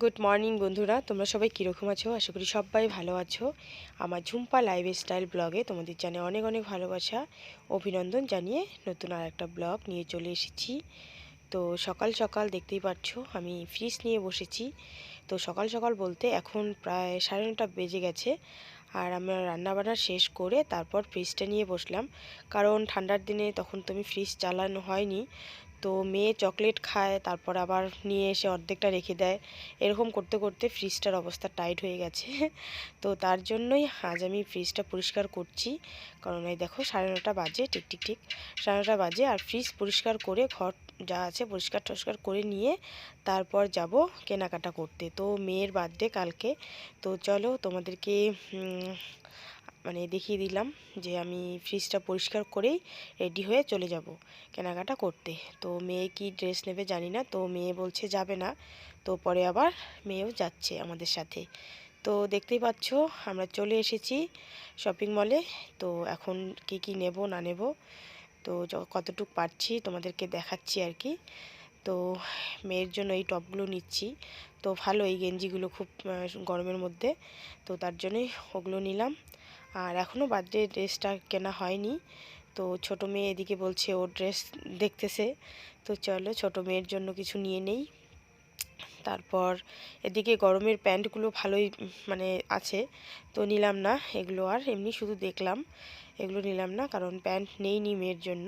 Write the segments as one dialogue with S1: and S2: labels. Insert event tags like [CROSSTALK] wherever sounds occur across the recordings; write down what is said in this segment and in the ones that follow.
S1: Good morning বন্ধুরা। তোমরা সবাই কীরকম আছো? আশা করি সবাই ভালো আছো। আমার ঝুম্পা লাইফ স্টাইল ব্লগে তোমাদের জানে অনেক অনেক ভালোবাসা, অভিনন্দন জানিয়ে নতুন আর একটা ব্লগ নিয়ে চলে এসেছি। তো সকাল সকাল দেখতেই পাচ্ছ, আমি ফ্রিজ নিয়ে বসেছি। তো সকাল সকাল বলতে এখন প্রায় সাড়ে নটা বেজে গেছে আর আমরা রান্নাবান্না শেষ করে তারপর ফ্রিজটা নিয়ে বসলাম। কারণ ঠান্ডার দিনে তখন তুমি ফ্রিজ চালানো হয়নি। তো মেয়ে চকলেট খায়, তারপর আবার নিয়ে এসে অর্ধেকটা রেখে দেয়। এরকম করতে করতে ফ্রিজটার অবস্থা টাইট হয়ে গেছে। [LAUGHS] তো তার জন্যই আজ আমি ফ্রিজটা পরিষ্কার করছি। কারণ এই দেখো সাড়ে নটা বাজে, ঠিক ঠিক ঠিক। সাড়ে নটা বাজে আর ফ্রিজ পরিষ্কার করে, ঘর যা আছে পরিষ্কার টরিষ্কার করে নিয়ে তারপর যাব কেনাকাটা করতে। তো মেয়ের বার্থডে কালকে। তো চলো তোমাদেরকে মানে দেখিয়ে দিলাম যে আমি ফ্রিজটা পরিষ্কার করেই রেডি হয়ে চলে যাব কেনাকাটা করতে। তো মেয়ে কি ড্রেস নেবে জানি না, তো মেয়ে বলছে যাবে না। তো পরে আবার মেয়েও যাচ্ছে আমাদের সাথে। তো দেখতেই পাচ্ছ, আমরা চলে এসেছি শপিং মলে তো এখন কি কি নেব, না নেব, তো কতটুক পারছি তোমাদেরকে দেখাচ্ছি আর কি। তো মেয়ের জন্য এই টপগুলো নিচ্ছি। তো ভালো এই গেঞ্জিগুলো খুব গরমের মধ্যে। তো তার জন্যই ওগুলো নিলাম। আর এখনও বার্থডে ড্রেসটা কেনা হয়নি। তো ছোট মেয়ে এদিকে বলছে, ও ড্রেস দেখতেছে। তো চলো ছোট মেয়ের জন্য কিছু নিয়ে নেই। তারপর এদিকে গরমের প্যান্টগুলো ভালোই মানে আছে। তো নিলাম না, এগুলো আর এমনি শুধু দেখলাম। এগুলো নিলাম না, কারণ প্যান্ট নেইনি মেয়ের জন্য।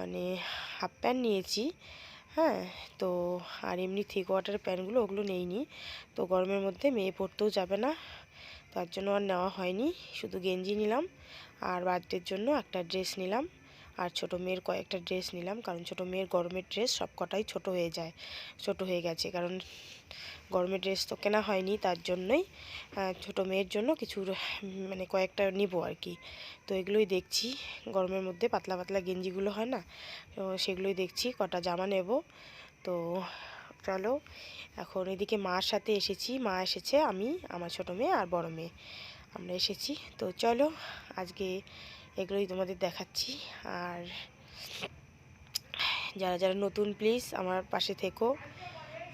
S1: মানে হাফ প্যান্ট নিয়েছি হ্যাঁ? তো আর এমনি থ্রি কোয়ার্টার প্যান্টগুলো ওগুলো নেইনি। তো গরমের মধ্যে মেয়ে পরতেও যাবে না। তার জন্য আর নেওয়া হয়নি। শুধু গেঞ্জি নিলাম আর বার্থডের জন্য একটা ড্রেস নিলাম আর ছোটো মেয়ের কয়েকটা ড্রেস নিলাম, কারণ ছোটো মেয়ের গরমের ড্রেস সব কটাই ছোটো হয়ে যায়, ছোট হয়ে গেছে। কারণ গরমের ড্রেস তো কেনা হয়নি, তার জন্যই ছোটো মেয়ের জন্য কিছু মানে কয়েকটা নিব আর কি। তো এগুলোই দেখছি, গরমের মধ্যে পাতলা পাতলা গেঞ্জিগুলো হয় না, তো সেগুলোই দেখছি, কটা জামা নেব। তো চলো। এখন এদিকে মার সাথে এসেছি। মা এসেছে, আমি, আমার ছোটো মেয়ে আর বড় মেয়ে। আমরা এসেছি। তো চলো, আজকে এগুলোই তোমাদের দেখাচ্ছি। আর যারা যারা নতুন প্লিজ আমার পাশে থেকো।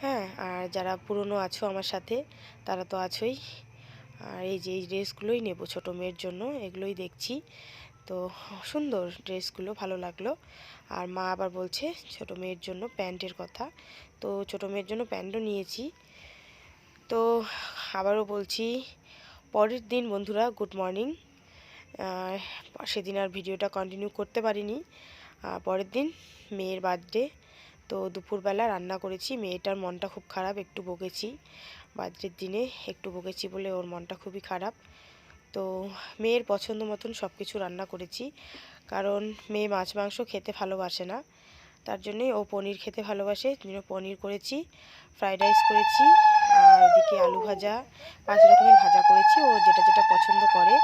S1: হ্যাঁ আর যারা পুরনো আছো আমার সাথে, তারা তো আছোই। আর এই যে, এই ড্রেসগুলোই নেব ছোটো মেয়ের জন্য, এগুলোই দেখছি। তো সুন্দর ড্রেসগুলো, ভালো লাগল। আর মা আবার বলছে ছোটো মেয়ের জন্য প্যান্টের কথা। তো ছোটো মেয়ের জন্য প্যান্টও নিয়েছি। তো আবারও বলছি, পরের দিন বন্ধুরা, গুড মর্নিং। সেদিন আর ভিডিওটা কন্টিনিউ করতে পারিনি। পরের দিন মেয়ের বার্থডে। তো দুপুরবেলা রান্না করেছি। মেয়েটার মনটা খুব খারাপ, একটু বকেছি বার্থডের দিনে একটু বকেছি বলে ওর মনটা খুবই খারাপ। তো মেয়ের পছন্দ মতন সব কিছু রান্না করেছি। কারণ মেয়ে মাছ, মাংস খেতে ভালোবাসে না। তার জন্যই ও পনির খেতে ভালোবাসে। জন্য পনির করেছি ফ্রাইড রাইস করেছি, আর এদিকে আলু ভাজা, পাঁচ রকমের ভাজা করেছি। ও যেটা যেটা পছন্দ করে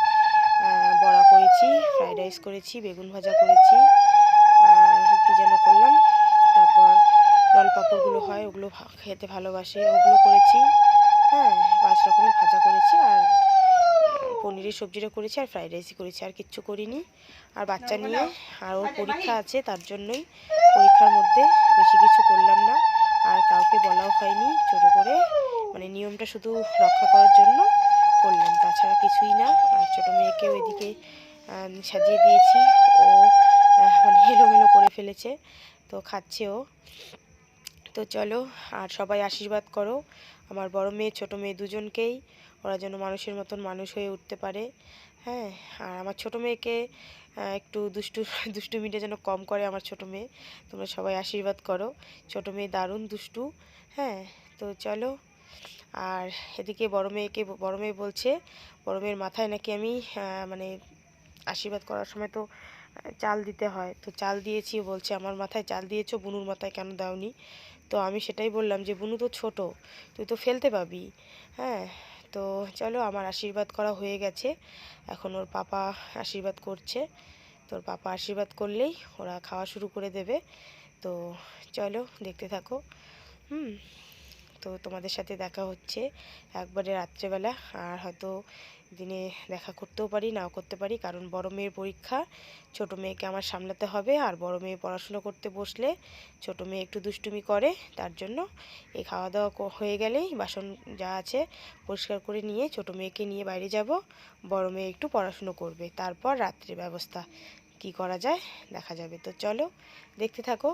S1: বড়া করেছি ফ্রাইড রাইস করেছি, বেগুন ভাজা করেছি, আর কী যেন করলাম, তারপর পাঁপড়গুলো হয়, ওগুলো খেতে ভালোবাসে, ওগুলো করেছি। হ্যাঁ পাঁচ রকমের ভাজা করেছি, আর পনিরের সবজিটা করেছি আর ফ্রাইড রাইসই করেছি আর কিচ্ছু করিনি। আর বাচ্চা নিয়ে আর ওর পরীক্ষা আছে তার জন্যই পরীক্ষার মধ্যে বেশি কিছু করলাম না। আর কাউকে বলাও হয়নি ছোটো করে। মানে নিয়মটা শুধু রক্ষা করার জন্য করলাম তাছাড়া কিছুই না। আর ছোটো মেয়েকেও এদিকে সাজিয়ে দিয়েছি। ও মানে এলোমেলো করে ফেলেছে তো খাচ্ছে ও। তো চলো আর সবাই আশীর্বাদ করো। আমার বড় মেয়ে ছোটো মেয়ে দুজনকেই। ওরা যেন মানুষের মতন মানুষ হয়ে উঠতে পারে হ্যাঁ? আর আমার ছোটো মেয়েকে একটু দুষ্টু [LAUGHS] দুষ্টুমিটা যেন কম করে আমার ছোটো মেয়ে, তোমরা সবাই আশীর্বাদ করো। ছোটো মেয়ে দারুণ দুষ্টু হ্যাঁ? তো চলো, আর এদিকে বড় মেয়েকে, বড় মেয়ে বলছে, বড় মেয়ের মাথায় নাকি আমি মানে আশীর্বাদ করার সময় তো চাল দিতে হয়। তো চাল দিয়েছি বলছে, আমার মাথায় চাল দিয়েছ, বুনুর মাথায় কেন দাওনি? তো আমি সেটাই বললাম যে, বুনু তো ছোট, তুই তো ফেলতে পাবি হ্যাঁ? তো চলো আমার আশীর্বাদ করা হয়ে গেছে। এখন ওর পাপা আশীর্বাদ করছে। তোর পাপা আশীর্বাদ করলেই ওরা খাওয়া শুরু করে দেবে। তো চলো দেখতে থাকো। হুম, তো তোমাদের সাথে দেখা হচ্ছে একবারে রাত্রেবেলা। আর হয়তো দিনে দেখা করতেও পারি, নাও করতে পারি। কারণ বড় মেয়ের পরীক্ষা, ছোট মেয়েকে আমার সামলাতে হবে আর বড় মেয়ে পড়াশুনো করতে বসলে ছোট মেয়ে একটু দুষ্টুমি করে, তার জন্য এই খাওয়া দাওয়া হয়ে গেলেই বাসন যা আছে পরিষ্কার করে নিয়ে ছোট মেয়েকে নিয়ে বাইরে যাব। বড় মেয়ে একটু পড়াশুনো করবে, তারপর রাত্রির ব্যবস্থা। কি করা যায়? দেখা যাবে। তো চলো, দেখতে থাকো,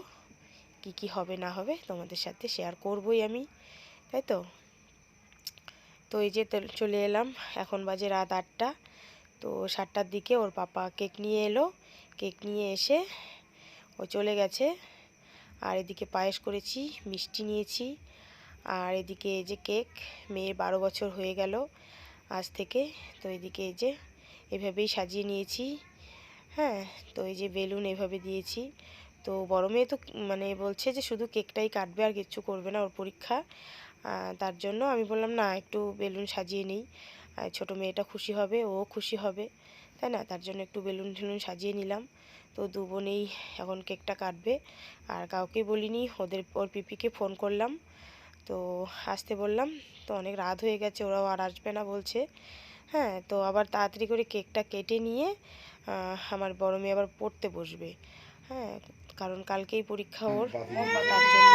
S1: কি কি হবে না হবে তোমাদের সাথে শেয়ার করবই আমি। তাই তো? তো এই যে চলে এলাম, এখন বাজে রাত আটটা। তো সাতটার দিকে ওর পাপা কেক নিয়ে এলো। কেক নিয়ে এসে ও চলে গেছে। আর এদিকে পায়েস করেছি, মিষ্টি নিয়েছি। আর এদিকে এই যে কেক, মেয়ের বারো বছর হয়ে গেল আজ থেকে। তো এদিকে এই যে এভাবেই সাজিয়ে নিয়েছি। হ্যাঁ তো এই যে বেলুন এভাবে দিয়েছি। তো বড় মেয়ে তো মানে বলছে যে শুধু কেকটাই কাটবে আর কিচ্ছু করবে না ওর পরীক্ষা। তার জন্য আমি বললাম, না, একটু বেলুন সাজিয়ে নিই। ছোটো মেয়েটা খুশি হবে, ও খুশি হবে। তাই না? তার জন্য একটু বেলুন টেলুন সাজিয়ে নিলাম। তো দু বোনেই এখন কেকটা কাটবে। আর কাউকে বলিনি, ওদের ওর পিপিকে ফোন করলাম। তো আসতে বললাম, তো অনেক রাত হয়ে গেছে, ওরাও আর আসবে না, বলছে। হ্যাঁ তো আবার তাড়াতাড়ি করে কেকটা কেটে নিয়ে আমার বড় মেয়ে আবার পড়তে বসবে। হ্যাঁ কারণ কালকেই পরীক্ষা ওর, তার জন্য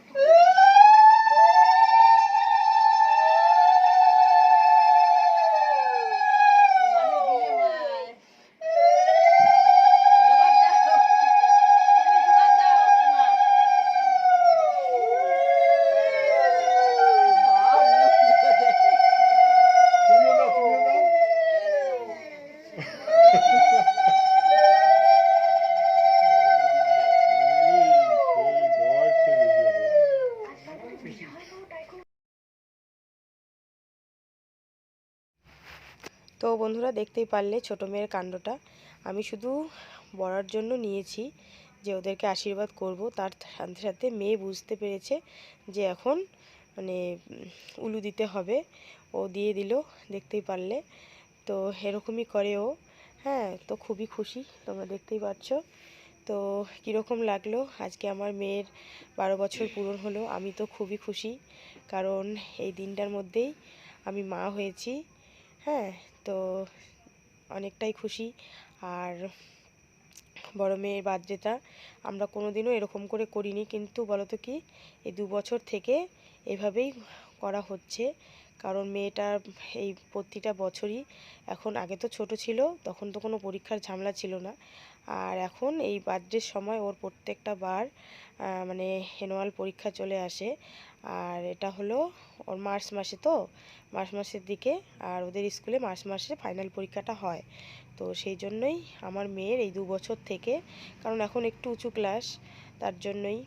S1: দেখতেই পারলে ছোটো মেয়ের কাণ্ডটা। আমি শুধু বড়ার জন্য নিয়েছি যে ওদেরকে আশীর্বাদ করব। তার সাথে সাথে মেয়ে বুঝতে পেরেছে যে এখন মানে উলু দিতে হবে। ও দিয়ে দিল দেখতেই পারলে। তো এরকমই করে ও। হ্যাঁ তো খুবই খুশি, তোমরা দেখতেই পাচ্ছ। তো কীরকম লাগল? আজকে আমার মেয়ের বারো বছর পূরণ হলো। আমি তো খুবই খুশি। কারণ এই দিনটার মধ্যেই আমি মা হয়েছি। হ্যাঁ তো অনেকটাই খুশি। আর বড় মেয়ের বার্থডেটা আমরা কোনোদিনও এরকম করে করিনি। কিন্তু বলতো কি, এই দু বছর থেকে এভাবেই করা হচ্ছে। কারণ মেয়েটার এই প্রতিটা বছরই, এখন আগে তো ছোট ছিল, তখন তো কোনো পরীক্ষার ঝামেলা ছিল না। আর এখন এই বার্থডের সময় ওর প্রত্যেকটা বার মানে অ্যানুয়াল পরীক্ষা চলে আসে। আর এটা হলো ওর মার্চ মাসে তো, মার্চ মাসের দিকে। আর ওদের স্কুলে মার্চ মাসে ফাইনাল পরীক্ষাটা হয়। তো সেই জন্যই আমার মেয়ের এই দু বছর থেকে, কারণ এখন একটু উঁচু ক্লাস তার জন্যই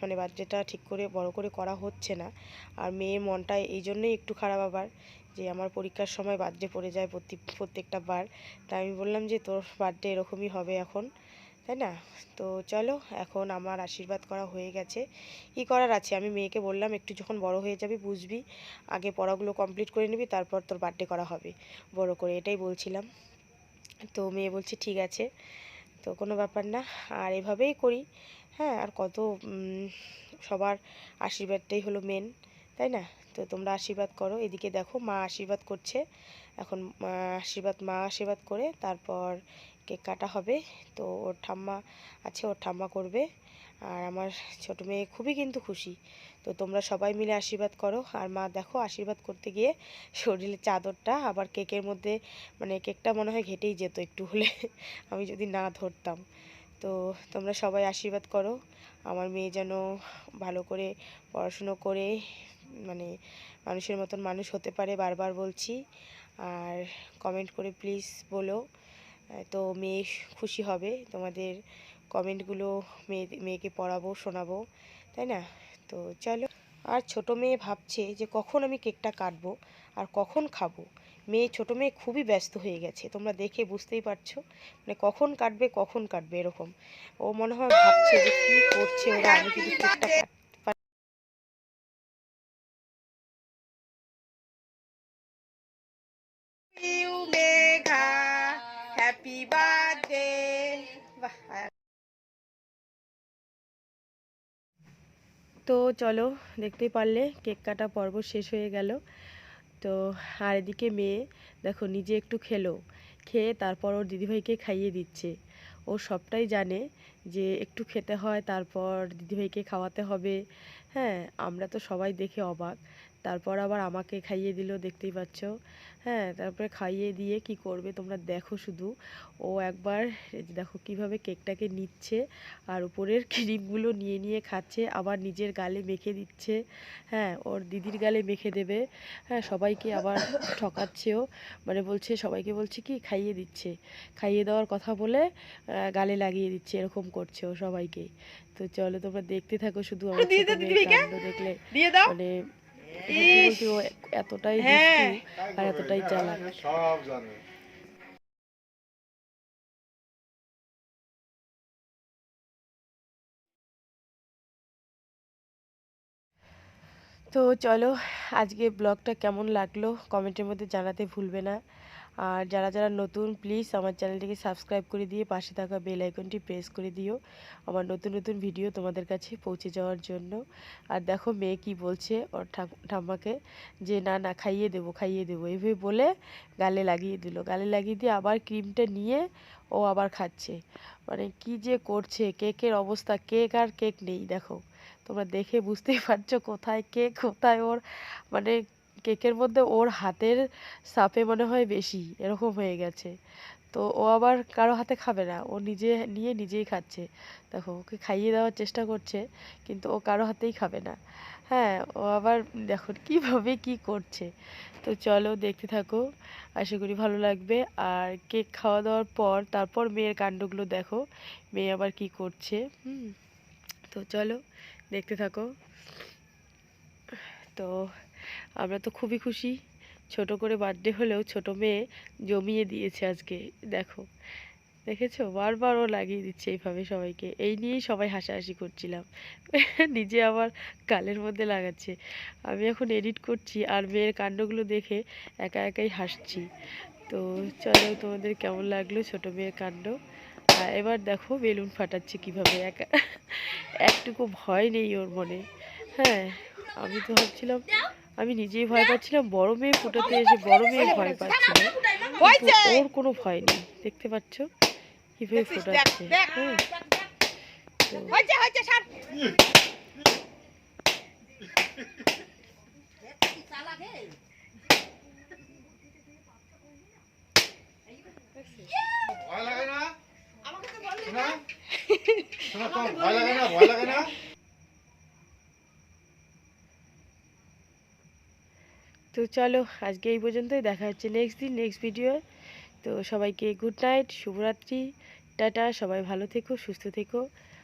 S1: মানে বার্থডেটা ঠিক করে, বড় করে করা হচ্ছে না। আর মেয়ের মনটা এই জন্যই একটু খারাপ আবার। যে আমার পরীক্ষার সময় বার্থডে পড়ে যায় প্রতি, প্রত্যেকটা বার। তাই আমি বললাম যে, তোর বার্থডে এরকমই হবে এখন। তাই না? তো চলো, এখন আমার আশীর্বাদ করা হয়ে গেছে। কী করার আছে? আমি মেয়েকে বললাম, একটু যখন বড় হয়ে যাবি বুঝবি, আগে পড়াগুলো কমপ্লিট করে নিবি, তারপর তোর বার্থডে করা হবে। বড় করে এটাই বলছিলাম। তো মেয়ে বলছে, ঠিক আছে। তো কোনো ব্যাপার না, আর এভাবেই করি। হ্যাঁ আর কত সবার আশীর্বাদটাই হলো মেন তাই না? তো তোমরা আশীর্বাদ করো। এদিকে দেখো, মা আশীর্বাদ করছে। এখন আশীর্বাদ, মা আশীর্বাদ করে তারপর কেক কাটা হবে। তো ওর ঠাম্মা আছে, ওর ঠাম্মা করবে। আর আমার ছোট মেয়ে খুবই কিন্তু খুশি। তো তোমরা সবাই মিলে আশীর্বাদ করো। আর মা দেখো, আশীর্বাদ করতে গিয়ে শরীরের চাদরটা আবার কেকের মধ্যে মানে কেকটা মনে হয় ঘেটেই যেত একটু হলে। আমি যদি না ধরতাম। তো তোমরা সবাই আশীর্বাদ করো। আমার মেয়ে যেন ভালো করে পড়াশুনো করে মানে মানুষের মতন মানুষ হতে পারে বারবার বলছি। আর কমেন্ট করে প্লিজ বলো। তো মেয়ে খুশি হবে। তোমাদের কমেন্টগুলো মেয়ে, মেয়েকে পড়াবো, শোনাবো। তাই না? তো চলো। আর ছোট মেয়ে ভাবছে যে কখন আমি কেকটা কাটবো আর কখন খাব। মেয়ে, ছোট মেয়ে খুবই ব্যস্ত হয়ে গেছে। তোমরা দেখে বুঝতেই পারছ। মানে কখন কাটবে কখন কাটবে এরকম। ও মনে হয় ভাবছে যে কি করছে ওরা? আমি যদি কেকটা তো চলো, দেখতেই পারলে কেক কাটা পর্ব শেষ হয়ে গেল। তো আর এদিকে মেয়ে, দেখো নিজে একটু খেলো। খেয়ে তারপর ওর দিদিভাইকে খাইয়ে দিচ্ছে। ও সবটাই জানে যে একটু খেতে হয়, তারপর দিদিভাইকে খাওয়াতে হবে। হ্যাঁ আমরা তো সবাই দেখে অবাক। তারপর আবার আমাকে খাইয়ে দিল দেখতেই পাচ্ছ। হ্যাঁ তারপরে খাইয়ে দিয়ে কি করবে তোমরা দেখো শুধু। ও একবার দেখো কীভাবে কেকটাকে নিচ্ছে আর উপরের ক্রিমগুলো নিয়ে নিয়ে খাচ্ছে আবার নিজের গালে মেখে দিচ্ছে। হ্যাঁ ওর দিদির গালে মেখে দেবে। হ্যাঁ সবাইকে আবার ঠকাচ্ছেও। মানে বলছে সবাইকে বলছে কি খাইয়ে দিচ্ছে। খাইয়ে দেওয়ার কথা বলে গালে লাগিয়ে দিচ্ছে এরকম করছে ও সবাইকে। তো চলো তোমরা দেখতে থাকো শুধু আমার দেখলে।
S2: দিয়ে দাও।
S1: মানে ও এতটাই
S2: হ্যাঁ।
S1: আর এতটাই চালাক।
S3: সব জানে।
S1: তো চলো আজকে ব্লগটা কেমন লাগল? কমেন্টের মধ্যে জানাতে ভুলবে না। আর যারা যারা নতুন প্লিজ আমার চ্যানেলটিকে সাবস্ক্রাইব করে দিয়ে পাশে থাকা বেল আইকনটি প্রেস করে দিও। আমার নতুন নতুন ভিডিও তোমাদের কাছে পৌঁছে যাওয়ার জন্য। আর দেখো মেয়ে কি বলছে ওর ঠাম্মাকে যে, না না, খাইয়ে দেবো খাইয়ে দেবো। এভাবে বলে গালে লাগিয়ে দিল। গালে লাগিয়ে দিয়ে আবার ক্রিমটা নিয়ে ও আবার খাচ্ছে। মানে কি যে করছে, কেকের অবস্থা, কেক আর কেক নেই। দেখো, তোমরা দেখে বুঝতেই [LAUGHS] পারছ কোথায় কেক কোথায় ওর মানে কেকের মধ্যে ওর হাতের সাপে মনে হয় বেশি, এরকম হয়ে গেছে। তো ও আবার কারও হাতে খাবে না, ও নিজে নিয়ে নিজেই খাচ্ছে। দেখো, ওকে খাইয়ে দেওয়ার চেষ্টা করছে, কিন্তু ও কারও হাতেই খাবে না। হ্যাঁ ও আবার দেখো কীভাবে কি করছে। তো চলো দেখতে থাকো, আশা করি ভালো লাগবে। আর কেক খাওয়া দাওয়ার পর, তারপর মেয়ের কাণ্ডগুলো দেখো, মেয়ে আবার কি করছে, হুম। তো চলো দেখতে থাকো। তো আমরা তো খুবই খুশি। ছোট করে বার্থডে হলেও ছোট মেয়ে জমিয়ে দিয়েছে আজকে, দেখো। দেখেছ? বারবার ও লাগিয়ে দিচ্ছে এইভাবে সবাইকে। এই নিয়েই সবাই হাসাহাসি করছিলাম। [LAUGHS] নিজে আবার গালের মধ্যে লাগাচ্ছে। আমি এখন এডিট করছি আর মেয়ের কাণ্ডগুলো দেখে একা একাই হাসছি। তো চলো, তোমাদের কেমন লাগল ছোট মেয়ের কাণ্ড? আর এবার দেখো বেলুন ফাটাচ্ছে কীভাবে একা। [LAUGHS] একটুকু ভয় নেই ওর মনে। হ্যাঁ আমি তো ভাবছিলাম আমি নিজেই ভয় পাচ্ছিলাম বড় মেয়ে ফুটাতে এসে বড় মেয়ে ভয় পাচ্ছিল ওর কোনো ভয় নেই দেখতে পাচ্ছ কীভাবে ফোটাচ্ছে। হ্যাঁ
S3: ভয় লাগে না? ভয় লাগে না?
S1: তো চলো, আজকে এই পর্যন্তই। দেখা হচ্ছে নেক্সট দিন নেক্সট ভিডিও তো সবাইকে গুড নাইট শুভরাত্রি। টাটা, সবাই ভালো থেকো, সুস্থ থেকো।